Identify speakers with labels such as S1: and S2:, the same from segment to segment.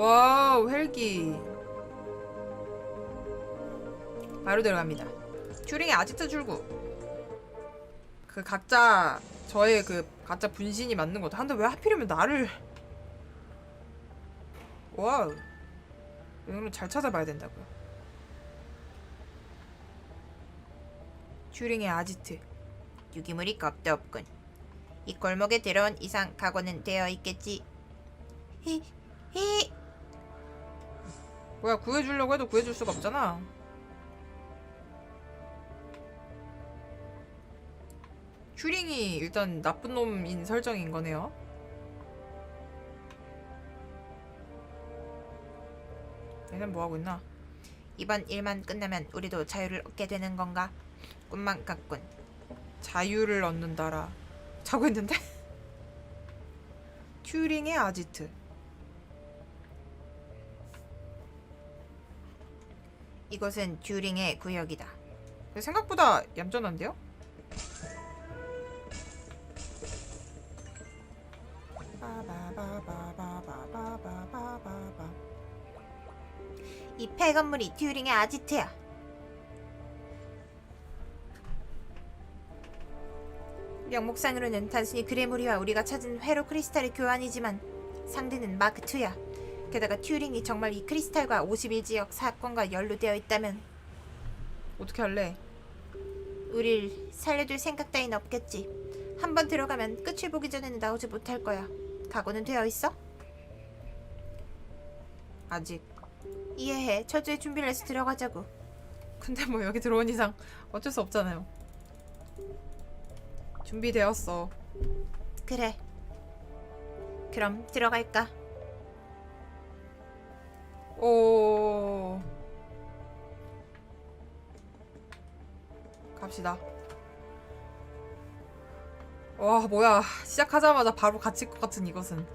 S1: 와우 헬기. 바로 들어갑니다. 튜링의 아지트 출구. 그 각자 저의 그 각자 분신이 맞는 것도. 한데 왜 하필이면 나를. 와우. 이거는 잘 찾아봐야 된다고요. 튜링의 아지트.
S2: 유기물이 겁도 없군. 이 골목에 들어온 이상 각오는 되어 있겠지. 히, 히.
S1: 뭐야 구해주려고 해도 구해줄 수가 없잖아 튜링이 일단 나쁜 놈인 설정인 거네요 얘는 뭐하고 있나?
S2: 이번 일만 끝나면 우리도 자유를 얻게 되는 건가? 꿈만 같군.
S1: 자유를 얻는다라 자고 있는데? 튜링의 아지트
S2: 이것은 듀링의 구역이다.
S1: 생각보다 얌전한데요?
S2: 이 폐건물이 듀링의 아지트야. 영목상으로는 단순히 그레무리와 우리가 찾은 회로 크리스탈의 교환이지만 상대는 마크2야. 게다가 튜링이 정말 이 크리스탈과 51지역 사건과 연루되어 있다면
S1: 어떻게 할래?
S2: 우릴 살려둘 생각 따윈 없겠지. 한번 들어가면 끝을 보기 전에는 나오지 못할 거야. 각오는 되어 있어?
S1: 아직
S2: 이해해. 철저히 준비를 해서 들어가자고.
S1: 근데 뭐 여기 들어온 이상 어쩔 수 없잖아요 준비되었어
S2: 그래. 그럼 들어갈까?
S1: 오. 갑시다. 와 뭐야. 시작하자마자 바로 갇힐 것 같은 이것은.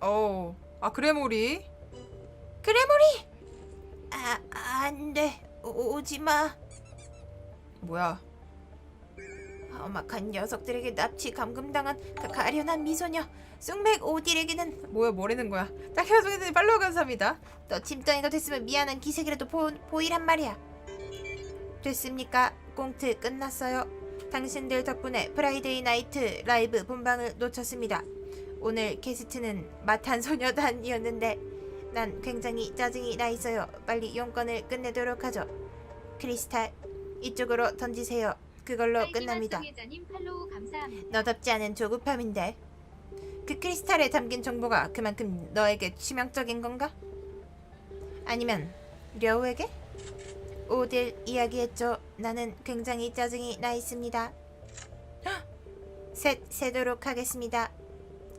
S1: 어우. 아 그래모리.
S2: 그레모리! 아, 안 돼. 오- 오지 마.
S1: 뭐야
S2: 험악한 녀석들에게 납치 감금당한 그 가련한 미소녀 쑥맥 오딜에게는
S1: 뭐야 뭐라는 거야 딱히 소개드니 팔로우 감사합니다
S2: 너 짐덩이가 됐으면 미안한 기색이라도 보, 보이란 말이야. 됐습니까? 꽁트 끝났어요. 당신들 덕분에 프라이데이 나이트 라이브 본방을 놓쳤습니다. 오늘 게스트는 마탄 소녀단이었는데 난 굉장히 짜증이 나 있어요. 빨리 용건을 끝내도록 하죠. 크리스탈 이쪽으로 던지세요. 그걸로 끝납니다. 너답지 않은 조급함인데 그 크리스탈에 담긴 정보가 그만큼 너에게 치명적인 건가? 아니면 려우에게? 오딜 이야기했죠. 나는 굉장히 짜증이 나 있습니다. 헉! 셋 세도록 하겠습니다.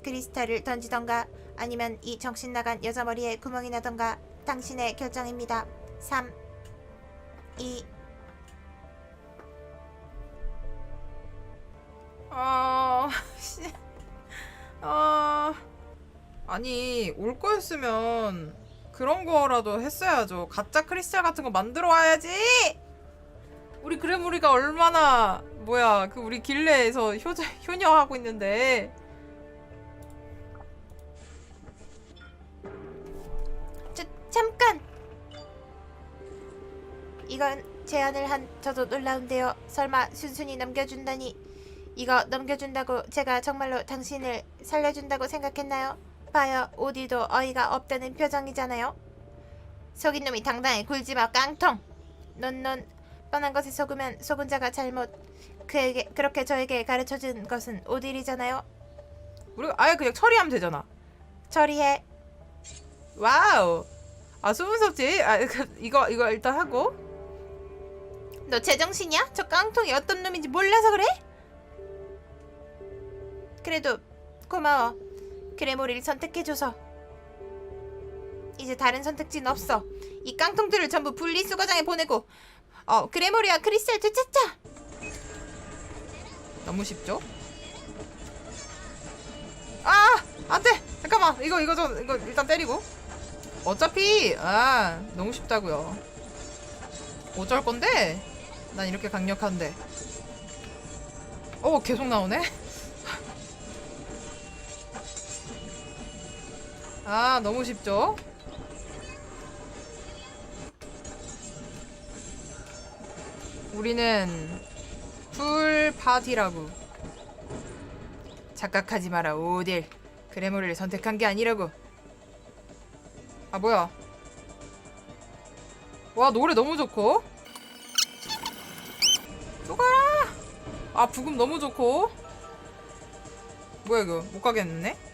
S2: 크리스탈을 던지던가 아니면 이 정신 나간 여자 머리에 구멍이 나던가 당신의 결정입니다. 3 2
S1: 아, 씨. 아, 아니 올 거였으면 그런 거라도 했어야죠. 가짜 크리스탈 같은 거 만들어 와야지. 우리 그램 우리가 얼마나 뭐야 그 우리 길레에서 효 효녀하고 있는데
S2: 저, 잠깐! 이건 제안을 한 저도 놀라운데요. 설마 순순히 넘겨준다니. 이거 넘겨준다고 제가 정말로 당신을 살려준다고 생각했나요? 봐요, 오디도 어이가 없다는 표정이잖아요. 속인 놈이 당당히 굴지마 깡통. 넌넌 뻔한 것에 속으면 속은 자가 잘못. 그에게 그렇게 저에게 가르쳐준 것은 오딜이잖아요.
S1: 우리가 아예 그냥 처리하면 되잖아.
S2: 처리해.
S1: 와우. 아 수분섭지. 아 그, 이거 이거 일단 하고.
S2: 너 제정신이야? 저 깡통이 어떤 놈인지 몰라서 그래? 그래도 고마워. 그레모리를 선택해줘서. 이제 다른 선택지는 없어. 이 깡통들을 전부 분리수거장에 보내고 어 그레모리와 크리스탈 되찾자.
S1: 너무 쉽죠? 아! 안 돼! 잠깐만! 이거, 이거 좀, 이거 일단 때리고. 어차피, 아, 너무 쉽다고요 어쩔 건데? 난 이렇게 강력한데. 어 계속 나오네. 아 너무 쉽죠? 우리는 풀 파티라고. 착각하지 마라 오딜. 그래머리를 선택한 게 아니라고. 아 뭐야? 와 노래 너무 좋고. 쏘가라. 아 부금 너무 좋고. 뭐야 이거 못 가겠네?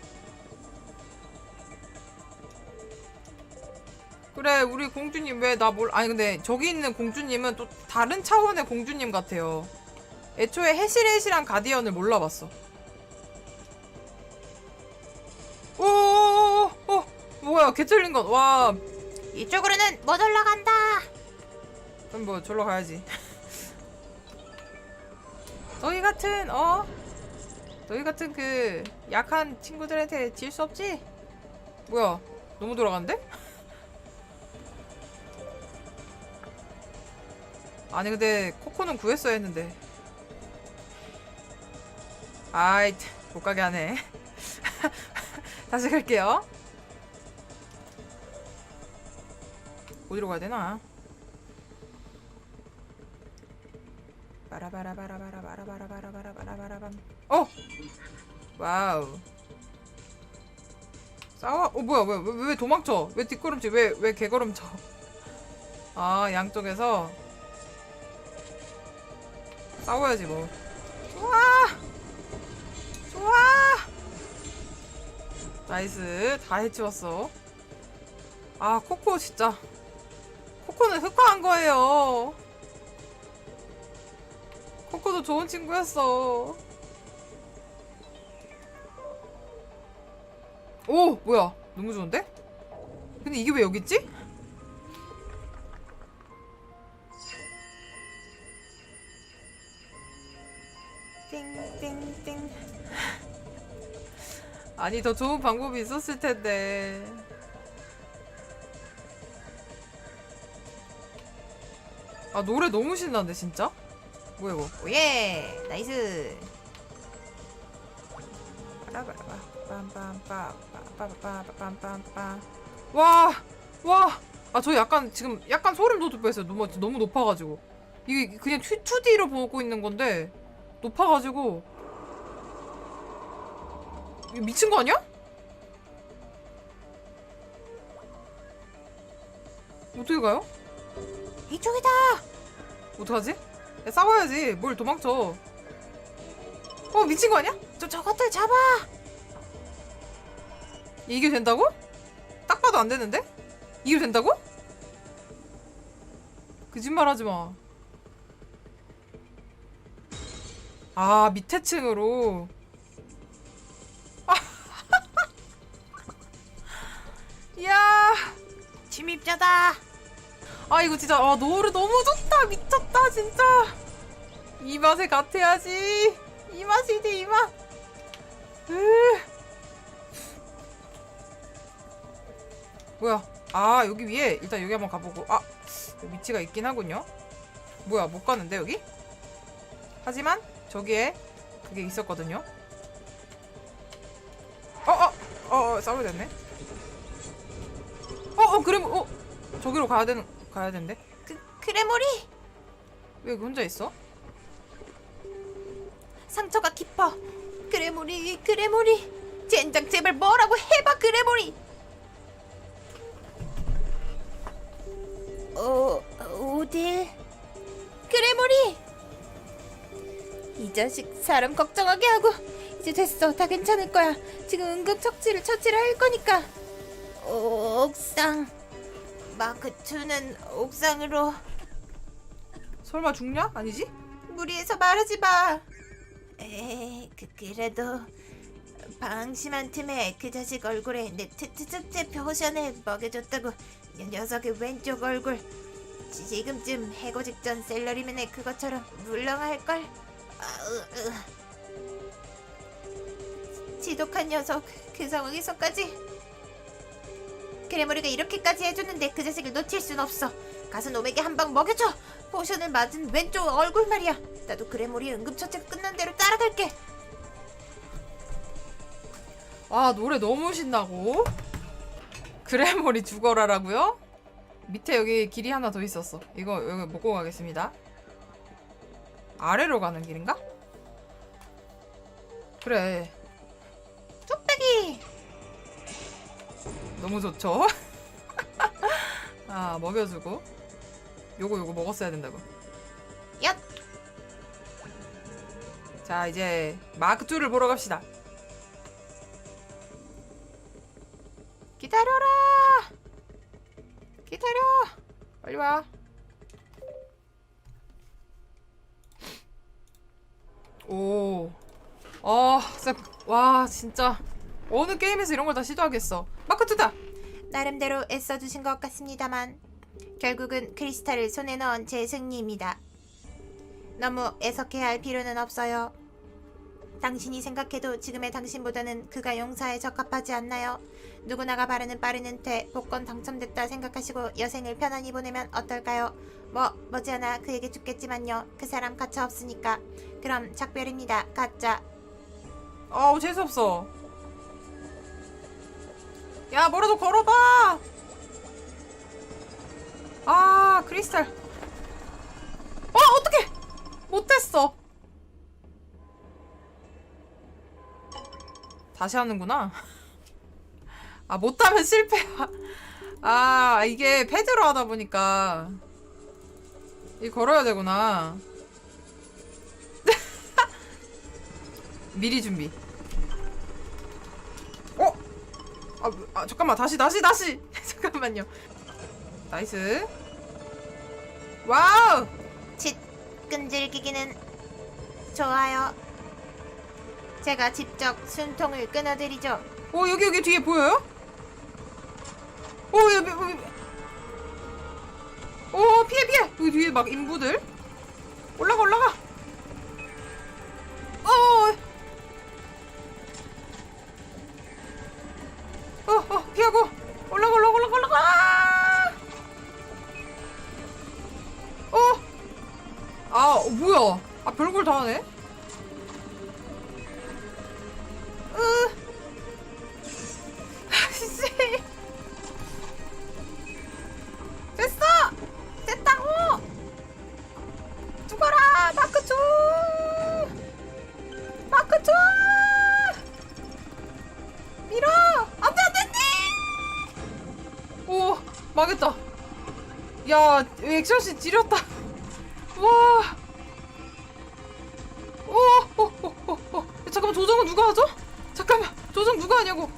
S1: 그래 우리 공주님 왜나몰 아니 근데 저기 있는 공주님은 또 다른 차원의 공주님 같아요. 애초에 해실해실한 가디언을 몰라봤어. 오오오오 어, 뭐야 개틀린 것. 와
S2: 이쪽으로는 못 올라간다.
S1: 그럼 뭐 절로 가야지. 너희 같은 어 너희 같은 그 약한 친구들한테 질 수 없지? 뭐야 너무 돌아간대? 아니 근데 코코는 구했어야 했는데 아이 못 가게 하네 다시 갈게요 어디로 가야 되나? 바라바라바라바라바라바라바라바라바라바람 어! 와우 싸워? 어 뭐야 뭐야 왜, 왜 도망쳐? 왜 뒷걸음질 왜, 왜 개걸음쳐? 아 양쪽에서 싸워야지 뭐 좋아 좋아 나이스 다 해치웠어 아 코코 진짜 코코는 흑화한 거예요 코코도 좋은 친구였어. 오, 뭐야? 너무 좋은데? 근데 이게 왜 여기 있지? 아니 더 좋은 방법이 있었을 텐데. 아 노래 너무 신나는데 진짜? 뭐야 이거?
S2: 오예 나이스.
S1: 빠라바라바 빰빰빰빰빰빰빰빰빰 와! 와! 아 저 약간 지금 약간 소름 돋을 뻔했어요 너무, 너무 높아가지고 이게 그냥 2, 2D로 보고 있는 건데 높아가지고 미친 거 아니야? 어떻게 가요?
S2: 이쪽이다.
S1: 어떡하지? 야, 싸워야지 뭘 도망쳐 어 미친 거 아니야?
S2: 저 저것들 잡아.
S1: 이게 된다고? 딱 봐도 안 되는데? 이게 된다고? 거짓말 하지 마. 아, 밑에 층으로.
S2: 침입자다.
S1: 아 이거 진짜 아 노래 너무 좋다 미쳤다 진짜. 이 맛에 같아야지. 이 맛이지 이 맛. 으. 뭐야? 아 여기 위에 일단 여기 한번 가보고 아 위치가 있긴 하군요. 뭐야 못 가는데 여기? 하지만 저기에 그게 있었거든요. 어어어 어, 어, 싸워야 됐네. 어어 그래 어 저기로 가야 되는 가야 된대.
S2: 그 그래머리
S1: 왜 여기 혼자 있어?
S2: 상처가 깊어. 그래머리 그래머리 젠장 제발 뭐라고 해봐 그래머리. 어 오딜 그래머리 이 자식 사람 걱정하게 하고 이제 됐어 다 괜찮을 거야 지금 응급 처치를 처치를 할 거니까 옥상 마크 2는 옥상으로
S1: 설마 죽냐? 아니지?
S2: 무리해서 말하지 마. 에, 그 그래도 방심한 틈에 그 자식 얼굴에 내 트트트트 표션을 먹여줬다고 녀- 녀석의 왼쪽 얼굴 지금쯤 해고 직전 셀러리맨의 그것처럼 물렁할 걸. 지독한 녀석 그 상황에서까지 그래머리가 이렇게까지 해줬는데 그 자식을 놓칠 순 없어. 가서 놈에게 한 방 먹여줘. 포션을 맞은 왼쪽 얼굴 말이야. 나도 그래머리 응급처치가 끝난 대로 따라갈게.
S1: 와 노래 너무 신나고 그래머리 죽어라라고요? 밑에 여기 길이 하나 더 있었어 이거 여기 먹고 가겠습니다 아래로 가는 길인가? 그래 너무 좋죠? 아 먹여주고 요거 요거 먹었어야 된다고
S2: 얏.
S1: 자 이제 마크2를 보러 갑시다 기다려라 기다려 빨리 와 오. 아, 진짜, 와, 진짜. 어느 게임에서 이런 걸 다 시도하겠어. 마크2다!
S2: 나름대로 애써주신 것 같습니다만 결국은 크리스탈을 손에 넣은 제 승리입니다. 너무 애석해할 필요는 없어요. 당신이 생각해도 지금의 당신보다는 그가 용사에 적합하지 않나요? 누구나가 바르는 빠르는 태 복권 당첨됐다 생각하시고 여생을 편안히 보내면 어떨까요? 뭐 머지않아 그에게 죽겠지만요. 그 사람 가차 없으니까. 그럼 작별입니다. 가짜.
S1: 아우, 재수없어. 야, 뭐라도 걸어봐! 아, 크리스탈. 어, 어떡해! 못했어. 다시 하는구나. 아, 못하면 실패야. 아, 이게 패드로 하다 보니까. 이 걸어야 되구나. 미리 준비. 아, 아 잠깐만 다시 다시 다시 잠깐만요. 나이스. 와우.
S2: 칫 끈질기기는 좋아요. 제가 직접 숨통을 끊어드리죠.
S1: 오 여기 여기 뒤에 보여요? 오 여기 여기. 오 피해 피해. 여기 뒤에 막 인부들. 올라가 올라가. 지렸다. 와. 오, 오, 오, 오, 오. 잠깐만 조정은 누가 하죠? 잠깐만 조정 누가 하냐고.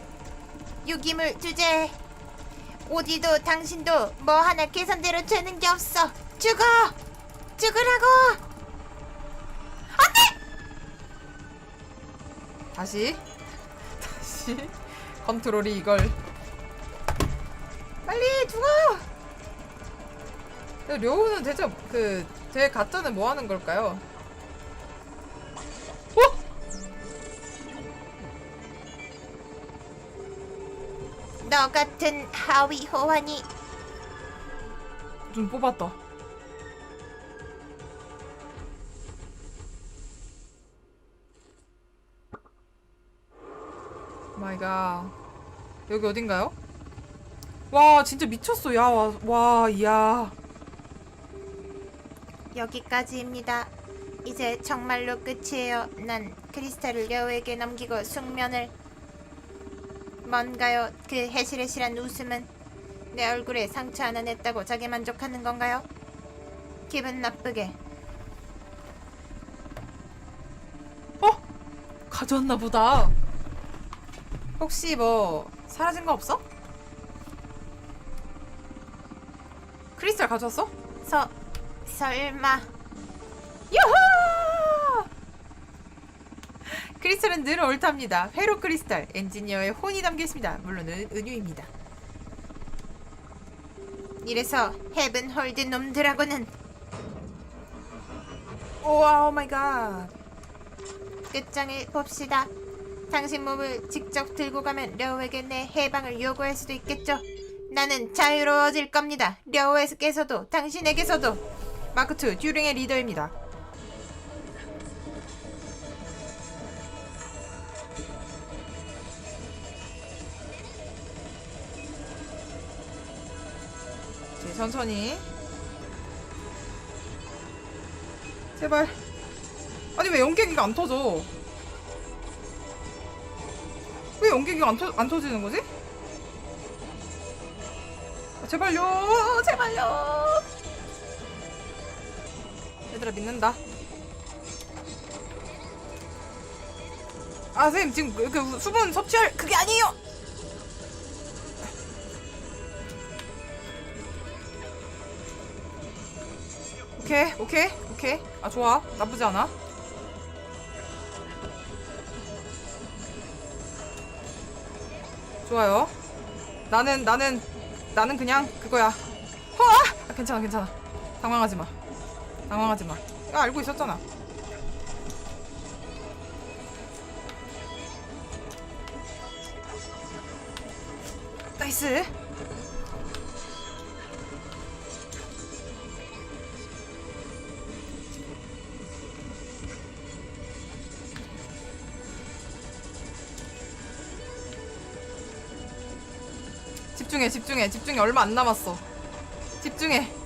S2: 유기물 주제. 어디도 당신도 뭐 하나 계산대로 되는 게 없어. 죽어. 죽으라고.
S1: 다시 다시 컨트롤이 이걸 빨리 죽어. 야, 료우는 대체 그 제 가짜는 뭐 하는 걸까요? 어?
S2: 너 같은 하위 호환이
S1: 좀 뽑았다. 마이 갓. 여기 어딘가요? 와, 진짜 미쳤어. 야, 와, 와, 이야.
S2: 여기까지입니다. 이제 정말로 끝이에요. 난 크리스탈을 여우에게 넘기고 숙면을 뭔가요? 그 해실해실한 웃음은 내 얼굴에 상처 하나 냈다고 자기 만족하는 건가요? 기분 나쁘게
S1: 어? 가져왔나 보다. 혹시 뭐 사라진 거 없어? 크리스탈 가져왔어?
S2: 서 설마
S1: 유후! 크리스탈은 늘 옳답니다. 회로 크리스탈 엔지니어의 혼이 담겨 있습니다. 물론 은, 은유입니다.
S2: 이래서 헤븐 홀드 놈들하고는
S1: 오와 오 마이 갓.
S2: 끝장을 봅시다. 당신 몸을 직접 들고 가면 려우에게 내 해방을 요구할 수도 있겠죠. 나는 자유로워질 겁니다. 려우에게서도 당신에게서도
S1: 마크 2 듀링의 리더입니다. 이제 천천히. 제발. 아니 왜 연계기가 안 터져? 왜 연계기가 안, 터, 안 터지는 거지? 아, 제발요, 제발요. 얘들아 믿는다. 아 선생님 지금 그, 그 수분 섭취할 그게 아니에요. 오케이 오케이 오케이 아 좋아 나쁘지 않아. 좋아요. 나는 나는 나는 그냥 그거야. 허아! 아, 괜찮아 괜찮아. 당황하지 마. 당황하지 마. 이거 알고 있었잖아. 나이스. 집중해, 집중해, 집중해. 얼마 안 남았어. 집중해.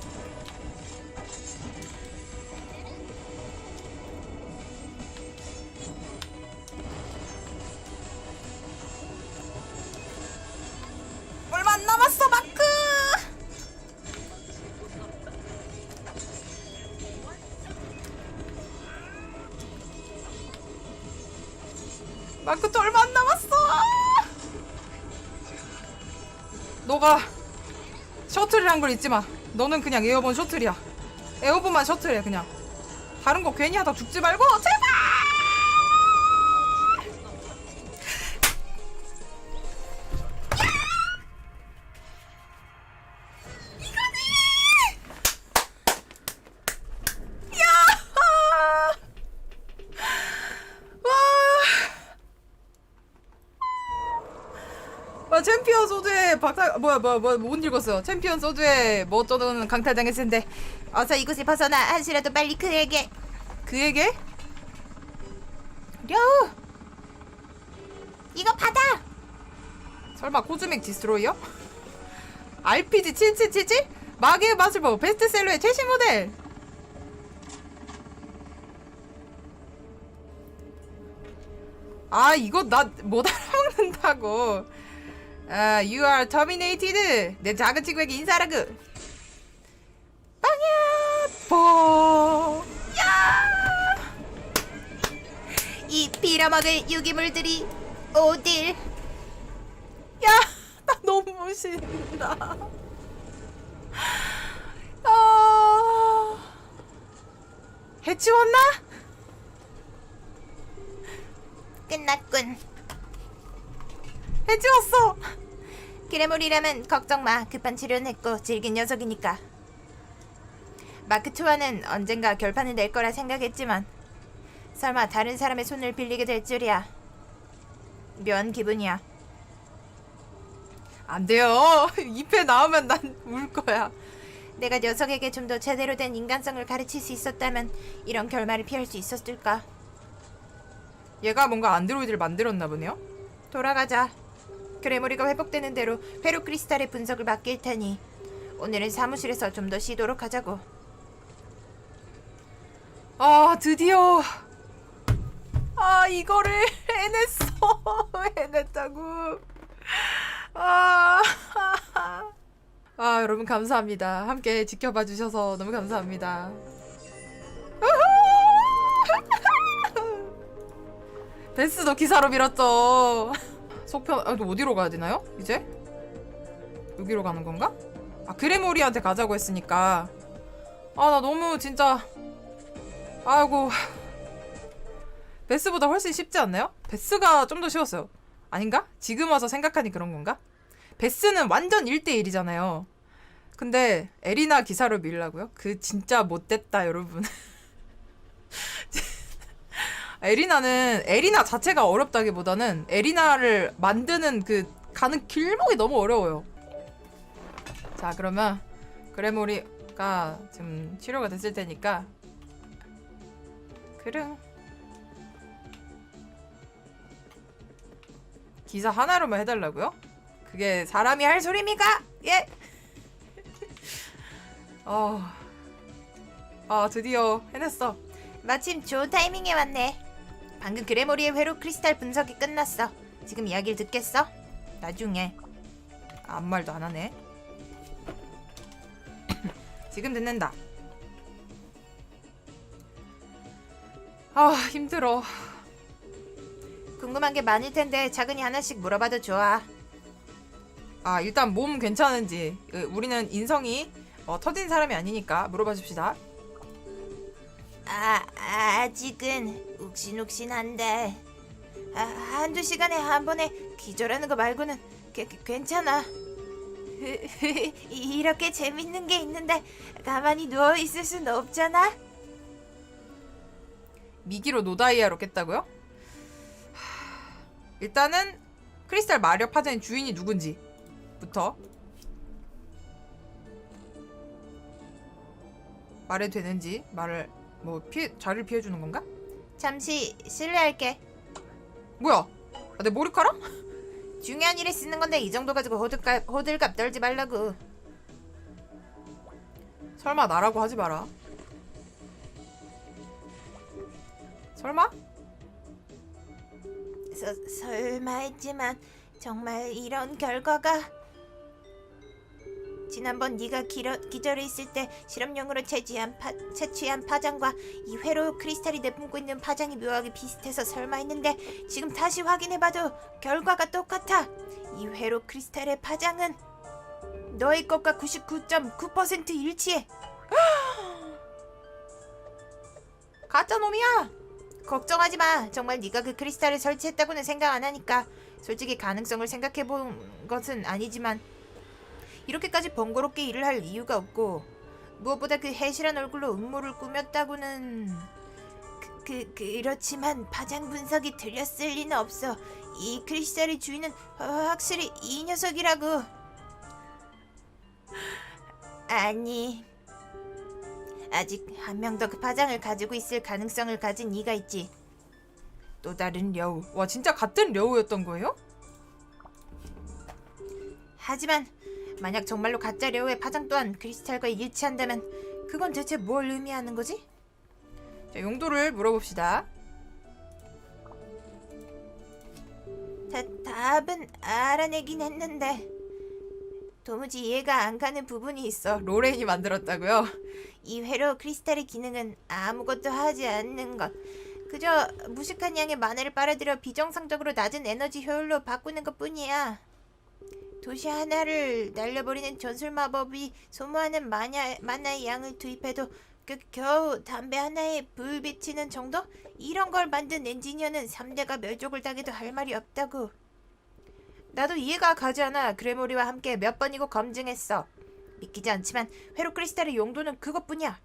S1: 마크도 얼마 안 남았어! 너가 셔틀이란 걸 잊지 마. 너는 그냥 에어본 셔틀이야. 에어본만 셔틀이야, 그냥. 다른 거 괜히 하다 죽지 말고, 제 뭐야 뭐야 뭐야 못 읽었어요. 챔피언 소드에 뭐 어쩌던 강탈당했을 텐데.
S2: 어서 이곳을 벗어나 한시라도 빨리 그에게.
S1: 그에게?
S2: 려우 이거 받아!
S1: 설마 코즈믹 디스트로이어? RPG 7777? 마계의 맛을 보 베스트셀러의 최신 모델! 아 이거 나 못 알아먹는다고 아 you are terminated. 내 작은 친구에게 인사하라고 빵야 뽀.
S2: 이 빌어먹을 유기물들이 오딜?
S1: 야, 나 너무 무신다. 아, 해치웠나?
S2: 끝났군
S1: 해치웠어.
S2: 기레물이라면 걱정 마 급한 치료는 했고 질긴 녀석이니까 마크 투와는 언젠가 결판을 낼 거라 생각했지만 설마 다른 사람의 손을 빌리게 될 줄이야 면 기분이야
S1: 안 돼요. 잎에 나오면 난 울 거야.
S2: 내가 녀석에게 좀 더 제대로 된 인간성을 가르칠 수 있었다면 이런 결말을 피할 수 있었을까
S1: 얘가 뭔가 안드로이드를 만들었나 보네요.
S2: 돌아가자 그레모리가 회복되는 대로 회로 크리스탈의 분석을 맡길 테니 오늘은 사무실에서 좀 더 쉬도록 하자고
S1: 아, 드디어. 아, 이거를 해냈어. 해냈다고. 아. 아, 여러분 감사합니다. 함께 지켜봐 주셔서 너무 감사합니다. 베스 도 기사로 밀었죠. 속편, 아, 또 어디로 가야 되나요? 이제? 여기로 가는 건가? 아, 그레모리한테 가자고 했으니까. 아, 나 너무 진짜. 아이고. 베스보다 훨씬 쉽지 않나요? 베스가 좀 더 쉬웠어요. 아닌가? 지금 와서 생각하니 그런 건가? 베스는 완전 1대1이잖아요. 근데 에리나 기사로 밀라고요? 그 진짜 못됐다, 여러분. 에리나는 에리나 자체가 어렵다기보다는 에리나를 만드는 그 가는 길목이 너무 어려워요. 자, 그러면 그레모리 기사가 지금 치료가 됐을 테니까 그릉 기사 하나로만 해달라고요? 그게 사람이 할 소리입니까? 예. 어, 아 드디어 해냈어.
S2: 마침 좋은 타이밍에 왔네. 방금 그레모리의 회로 크리스탈 분석이 끝났어. 지금 이야기를 듣겠어? 나중에.
S1: 아무 말도 안 하네. 지금 듣는다. 아 힘들어.
S2: 궁금한 게 많을 텐데 작은이 하나씩 물어봐도 좋아.
S1: 아 일단 몸 괜찮은지 그, 우리는 인성이 어, 터진 사람이 아니니까 물어봐 줍시다.
S2: 아, 아직은 욱신욱신한데. 아, 한두 시간에 한 번에 기절하는 거 말고는 게, 게- 괜찮아. 이렇게 재밌는 게 있는데 가만히 누워 있을 순 없잖아.
S1: 미기로 노다이아로 깼다고요? 하, 일단은 크리스탈 마력 파전의 주인이 누군지부터 말해도 되는지 말을 뭐 피해 자리를 피해 주는 건가?
S2: 잠시 실례할게
S1: 뭐야? 아, 내 머리카락?
S2: 중요한 일에 쓰는 건데 이 정도 가지고 호들갑, 호들갑 떨지 말라고
S1: 설마 나라고 하지 마라. 설마?
S2: 서, 설마 했지만 정말 이런 결과가 지난번 네가 기러, 기절해 있을 때 실험용으로 채취한, 파, 채취한 파장과 이 회로 크리스탈이 내뿜고 있는 파장이 묘하게 비슷해서 설마 했는데 지금 다시 확인해봐도 결과가 똑같아 이 회로 크리스탈의 파장은 너의 것과 99.9% 일치해
S1: 가짜 놈이야.
S2: 걱정하지 마. 정말 네가 그 크리스탈을 설치했다고는 생각 안 하니까. 솔직히 가능성을 생각해 본 것은 아니지만 이렇게까지 번거롭게 일을 할 이유가 없고 무엇보다 그 해실한 얼굴로 음모를 꾸몄다고는 그, 그 그렇지만 파장 분석이 들렸을 리는 없어. 이 크리스탈의 주인은 확실히 이 녀석이라고. 아니. 아직 한 명 더 그 파장을 가지고 있을 가능성을 가진 이가 있지.
S1: 또 다른 려우. 와 진짜 같은 려우였던 거예요?
S2: 하지만 만약 정말로 가짜 레오의 파장 또한 크리스탈과 일치한다면 그건 대체 뭘 의미하는 거지?
S1: 자, 용도를 물어봅시다.
S2: 다, 답은 알아내긴 했는데 도무지 이해가 안 가는 부분이 있어.
S1: 로레인이 만들었다고요?
S2: 이 회로 크리스탈의 기능은 아무것도 하지 않는 것. 그저 무식한 양의 만화를 빨아들여 비정상적으로 낮은 에너지 효율로 바꾸는 것 뿐이야. 도시 하나를 날려버리는 전술 마법이 소모하는 마냐, 만화의 양을 투입해도 그 겨우 담배 하나에 불 비치는 정도? 이런 걸 만든 엔지니어는 3대가 멸족을 당해도 할 말이 없다고. 나도 이해가 가지 않아 그레모리와 함께 몇 번이고 검증했어. 믿기지 않지만 회로 크리스탈의 용도는 그것뿐이야.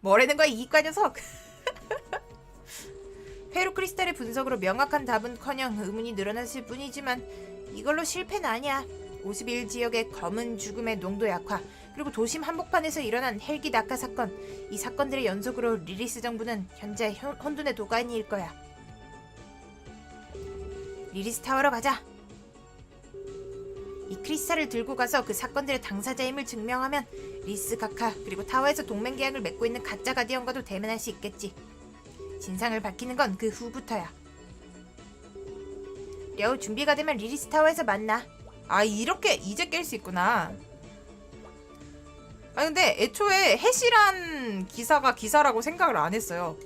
S1: 뭐라는 거야 이과 녀석?
S2: 회로 크리스탈의 분석으로 명확한 답은커녕 의문이 늘어났을 뿐이지만 이걸로 실패는 아니야. 51 지역의 검은 죽음의 농도 약화 그리고 도심 한복판에서 일어난 헬기 낙하 사건 이 사건들의 연속으로 리리스 정부는 현재 현- 혼돈의 도가니일 거야. 리리스 타워로 가자. 이 크리스탈을 들고 가서 그 사건들의 당사자임을 증명하면 리스 가카 그리고 타워에서 동맹 계약을 맺고 있는 가짜 가디언과도 대면할 수 있겠지. 진상을 밝히는 건 그 후부터야. 려우 준비가 되면 리리스 타워에서 만나.
S1: 아 이렇게 이제 깰 수 있구나. 아 근데 애초에 해실한 기사가 기사라고 생각을 안 했어요.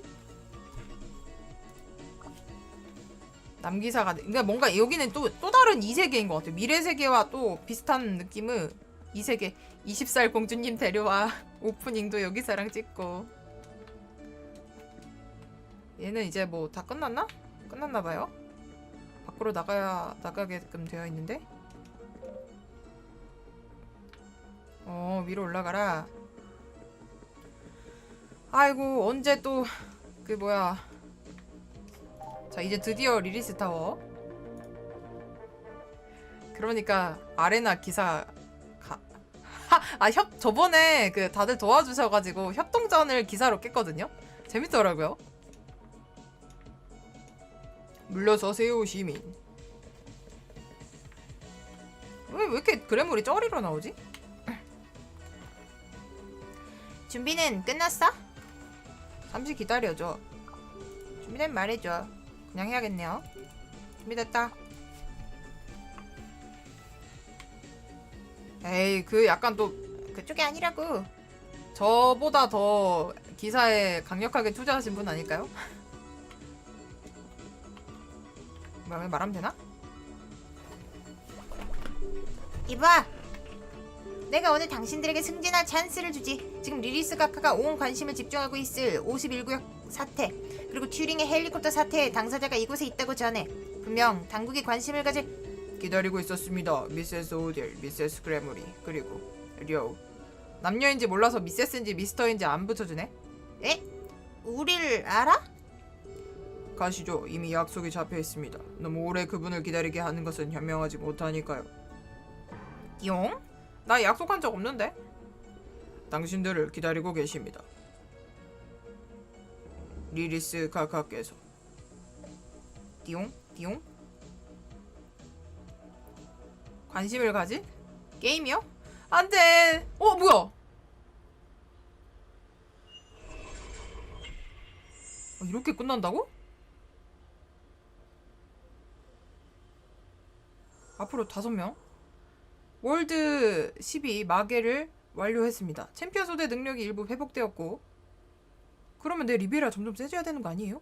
S1: 남기사가 그러니까 뭔가 여기는 또 또 다른 이 세계인 것 같아요. 미래 세계와 또 비슷한 느낌을 이 세계 20살 공주님 데려와 오프닝도 여기서랑 찍고 얘는 이제 뭐 다 끝났나? 끝났나 봐요. 밖으로 나가야 나가게끔 되어 있는데. 어 위로 올라가라. 아이고 언제 또 그 뭐야. 자 이제 드디어 리리스 타워. 그러니까 아레나 기사 가 아, 협, 저번에 그 다들 도와주셔가지고 협동전을 기사로 깼거든요? 재밌더라고요. 물러서세요, 시민. 왜, 왜 이렇게 그래물이 쩌리로 나오지?
S2: 준비는 끝났어?
S1: 잠시 기다려줘.
S2: 준비되면 말해줘.
S1: 그냥 해야겠네요. 준비됐다. 에이, 그 약간 또
S2: 그쪽이 아니라고.
S1: 저보다 더 기사에 강력하게 투자하신 분 아닐까요? 왜 말하면 되나?
S2: 이봐. 내가 오늘 당신들에게 승진할 찬스를 주지. 지금 리리스 가카가 온 관심을 집중하고 있을 51구역 사태 그리고 튜링의 헬리콥터 사태의 당사자가 이곳에 있다고 전해. 분명 당국이 관심을 가질
S1: 기다리고 있었습니다. 미세스 오딜, 미세스 그래머리, 그리고 려. 남녀인지 몰라서 미세스인지 미스터인지 안 붙여주네.
S2: 에? 우리를 알아?
S1: 가시죠. 이미 약속이 잡혀 있습니다. 너무 오래 그분을 기다리게 하는 것은 현명하지 못하니까요. 용? 나 약속한 적 없는데? 당신들을 기다리고 계십니다. 리리스 카카께서 띠용? 띠용? 관심을 가진? 게임이요? 안 돼! 어, 뭐야? 어, 이렇게 끝난다고? 앞으로 다섯 명. 월드 12 마개를 완료했습니다. 챔피언 소대 능력이 일부 회복되었고 그러면 내 리베라 점점 세져야 되는 거 아니에요?